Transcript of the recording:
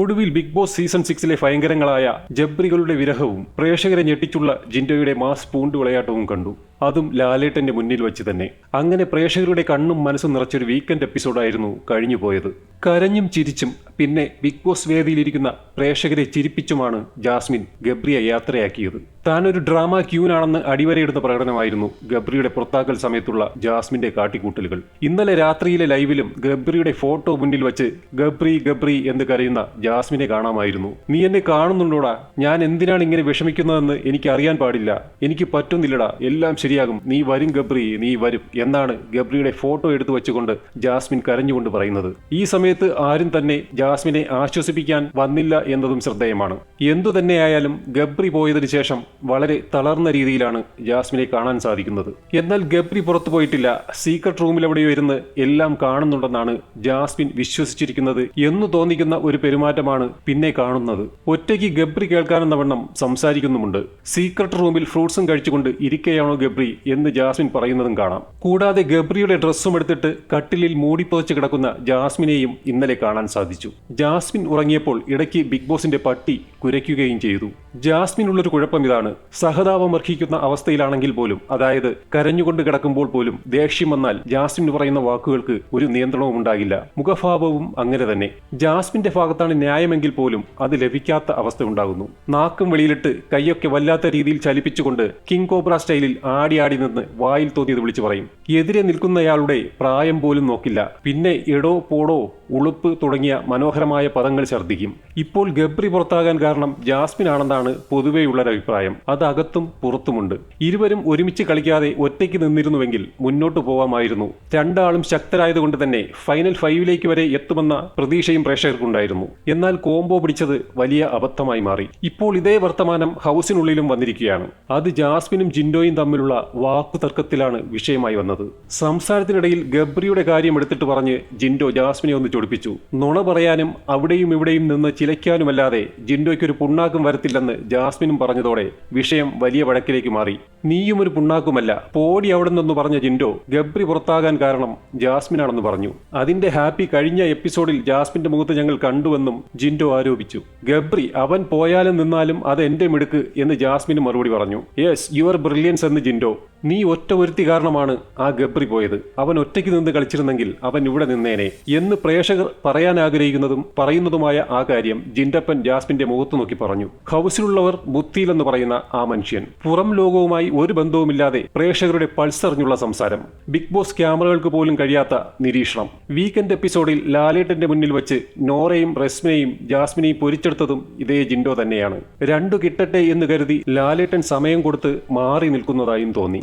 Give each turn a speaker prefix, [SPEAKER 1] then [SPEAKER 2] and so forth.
[SPEAKER 1] ഒടുവിൽ Big Boss season സിക്സിലെ ഭയങ്കരങ്ങളായ ജബ്രികളുടെ വിരഹവും പ്രേക്ഷകരെ ഞെട്ടിച്ചുള്ള ജിൻഡോയുടെ മാസ് പൂണ്ട് വിളയാട്ടവും കണ്ടു. അതും ലാലേട്ടന്റെ മുന്നിൽ വെച്ച് തന്നെ. അങ്ങനെ പ്രേക്ഷകരുടെ കണ്ണും മനസ്സും നിറച്ചൊരു വീക്കെൻഡ് എപ്പിസോഡായിരുന്നു കഴിഞ്ഞു പോയത് കരഞ്ഞും ചിരിച്ചും പിന്നെ ബിഗ് ബോസ് വേദിയിലിരിക്കുന്ന പ്രേക്ഷകരെ ചിരിപ്പിച്ചുമാണ് ജാസ്മിൻ ഗബ്രിയെ യാത്രയാക്കിയത്. താനൊരു ഡ്രാമ ക്യൂനാണെന്ന് അടിവരയിടുന്ന പ്രകടനമായിരുന്നു ഗബ്രിയുടെ പുറത്താക്കൽ സമയത്തുള്ള ജാസ്മിന്റെ കാട്ടിക്കൂട്ടലുകൾ. ഇന്നലെ രാത്രിയിലെ ലൈവിലും ഗബ്രിയുടെ ഫോട്ടോ മുന്നിൽ വെച്ച് ഗബ്രി ഗബ്രി എന്ന് കരയുന്ന ജാസ്മിനെ കാണാമായിരുന്നു. നീ എന്നെ കാണുന്നുണ്ടോടാ? ഞാൻ എന്തിനാണ് ഇങ്ങനെ വിഷമിക്കുന്നതെന്ന് എനിക്ക് അറിയാൻ പാടില്ല. എനിക്ക് പറ്റുന്നില്ലടാ. എല്ലാം ശരിയാകും. നീ വരും ഗബ്രി നീ വരും എന്നാണ് ഗബ്രിയുടെ ഫോട്ടോ എടുത്തു വെച്ചുകൊണ്ട് ജാസ്മിൻ കരഞ്ഞുകൊണ്ട് പറയുന്നത്. ഈ സമയത്ത് ആരും തന്നെ ജാസ്മിനെ ആശ്വസിപ്പിക്കാൻ വന്നില്ല എന്നതും ശ്രദ്ധേയമാണ്. എന്തു തന്നെയായാലും ഗബ്രി പോയതിനു ശേഷം വളരെ തളർന്ന രീതിയിലാണ് ജാസ്മിനെ കാണാൻ സാധിക്കുന്നത്. എന്നാൽ ഗബ്രി പുറത്തു പോയിട്ടില്ല. സീക്രട്ട് റൂമിൽ എവിടെയോ ഇരുന്ന് എല്ലാം കാണുന്നുണ്ടെന്നാണ് ജാസ്മിൻ വിശ്വസിച്ചിരിക്കുന്നത് എന്ന് തോന്നിക്കുന്ന ഒരു പെരുമാറ്റമാണ് പിന്നെ കാണുന്നത്. ഒറ്റയ്ക്ക് ഗബ്രി കേൾക്കാനെന്ന വണ്ണം സംസാരിക്കുന്നുമുണ്ട്. സീക്രട്ട് റൂമിൽ ഫ്രൂട്ട്സും കഴിച്ചുകൊണ്ട് ഇരിക്കുകയാണോ ഗബ്രി എന്ന് ജാസ്മിൻ പറയുന്നതും കാണാം. കൂടാതെ ഗബ്രിയുടെ ഡ്രസ്സും എടുത്തിട്ട് കട്ടിലിൽ മൂടിപ്പതച്ച് കിടക്കുന്ന ജാസ്മിനെയും ഇന്നലെ കാണാൻ സാധിച്ചു. ജാസ്മിൻ ഉറങ്ങിയപ്പോൾ ഇടയ്ക്ക് ബിഗ് ബോസിന്റെ പട്ടി കുരയ്ക്കുകയും ചെയ്തു. ജാസ്മിൻ ഉള്ളൊരു കുഴപ്പം ഇതാണ്. സഹതാപം അർഹിക്കുന്ന അവസ്ഥയിലാണെങ്കിൽ പോലും അതായത് കരഞ്ഞുകൊണ്ട് കിടക്കുമ്പോൾ പോലും ദേഷ്യം വന്നാൽ ജാസ്മിൻ പറയുന്ന വാക്കുകൾക്ക് ഒരു നിയന്ത്രണവും ഉണ്ടാകില്ല മുഖഭാവവും അങ്ങനെ തന്നെ. ജാസ്മിന്റെ ഭാഗത്താണ് ന്യായമെങ്കിൽ പോലും അത് ലഭിക്കാത്ത അവസ്ഥ ഉണ്ടാകുന്നു. നാക്കും വെളിയിലിട്ട് കൈയൊക്കെ വല്ലാത്ത രീതിയിൽ ചലിപ്പിച്ചുകൊണ്ട് കിങ് കോബ്ര സ്റ്റൈലിൽ ആടി ആടി നിന്ന് വായിൽ തോന്നിയത് വിളിച്ചു പറയും. എതിരെ നിൽക്കുന്നയാളുടെ പ്രായം പോലും നോക്കില്ല. പിന്നെ എടോ പോടോ ഉളുപ്പ് തുടങ്ങിയ മനോഹരമായ പദങ്ങൾ ഛർദ്ദിക്കും. ഇപ്പോൾ ഗബ്രി പുറത്താകാൻ കാരണം ജാസ്മിൻ ആണെന്നാണ് പൊതുവെയുള്ള അഭിപ്രായം. അത് അകത്തും പുറത്തുമുണ്ട്. ഇരുവരും ഒരുമിച്ച് കളിക്കാതെ ഒറ്റയ്ക്ക് നിന്നിരുന്നുവെങ്കിൽ മുന്നോട്ട് പോവാമായിരുന്നു. രണ്ടാളും ശക്തരായതുകൊണ്ട് തന്നെ ഫൈനൽ ഫൈവിലേക്ക് വരെ എത്തുമെന്ന പ്രതീക്ഷയും പ്രേക്ഷകർക്കുണ്ടായിരുന്നു. എന്നാൽ കോംബോ പിടിച്ചത് വലിയ അബദ്ധമായി മാറി. ഇപ്പോൾ ഇതേ വർത്തമാനം ഹൗസിനുള്ളിലും വന്നിരിക്കുകയാണ്. അത് ജാസ്മിനും ജിൻഡോയും തമ്മിലുള്ള വാക്കുതർക്കത്തിലാണ് വിഷയമായി വന്നത്. സംസാരത്തിനിടയിൽ ഗബ്രിയുടെ കാര്യം എടുത്തിട്ട് പറഞ്ഞ് ജിൻഡോ ജാസ്മിനെ ഒന്ന് ചൊടിപ്പിച്ചു നുണ പറയാനും അവിടെയും ഇവിടെയും നിന്ന് ചിലയ്ക്കാനുമല്ലാതെ ജിൻഡോയ്ക്ക് ഒരു പുണ്ണാക്കും വരത്തില്ലെന്ന് ജാസ്മിനും പറഞ്ഞതോടെ വിഷയം വലിയ വഴക്കിലേക്ക് മാറി. നീയും ഒരു പുണ്ണാക്കുമല്ല പോടി അവിടെ നിന്നു പറഞ്ഞ ജിൻഡോ ഗബ്രി പുറത്താകാൻ കാരണം ജാസ്മിനാണെന്ന് പറഞ്ഞു. അതിന്റെ ഹാപ്പി കഴിഞ്ഞ എപ്പിസോഡിൽ ജാസ്മിന്റെ മുഖത്ത് ഞങ്ങൾ കണ്ടുവെന്നും ജിൻഡോ ആരോപിച്ചു. ഗബ്രി അവൻ പോയാലും നിന്നാലും അത് എന്റെ മിടുക്ക് എന്ന് ജാസ്മിന് മറുപടി പറഞ്ഞു. യെസ് യുവർ ബ്രില്യൻസ് എന്ന് ജിൻഡോ നീ ഒറ്റ ഒരുത്തി കാരണമാണ് ആ ഗബ്രി പോയത്. അവൻ ഒറ്റയ്ക്ക് നിന്ന് കളിച്ചിരുന്നെങ്കിൽ അവൻ ഇവിടെ നിന്നേനെ എന്ന് പ്രേക്ഷകർ പറയാൻ ആഗ്രഹിക്കുന്നതും പറയുന്നതുമായ ആ കാര്യം ജിൻഡപ്പൻ ജാസ്മിന്റെ മുഖത്ത് നോക്കി പറഞ്ഞു. ഹൗസിലുള്ളവർ ബുദ്ധിയിലെന്ന് പറയുന്ന ആ മനുഷ്യൻ. പുറം ലോകവുമായി ഒരു ബന്ധവുമില്ലാതെ പ്രേക്ഷകരുടെ പൾസറിഞ്ഞുള്ള സംസാരം. ബിഗ് ബോസ് ക്യാമറകൾക്ക് പോലും കഴിയാത്ത നിരീക്ഷണം. വീക്കെൻഡ് എപ്പിസോഡിൽ ലാലേട്ടന്റെ മുന്നിൽ വെച്ച് നോറയും റസ്മിനെയും ജാസ്മിനെയും പൊരിച്ചെടുത്തതും ഇതേ ജിൻഡോ തന്നെയാണ്. രണ്ടു കിട്ടട്ടെ എന്ന് കരുതി ലാലേട്ടൻ സമയം കൊടുത്ത് മാറി നിൽക്കുന്നതായും തോന്നി.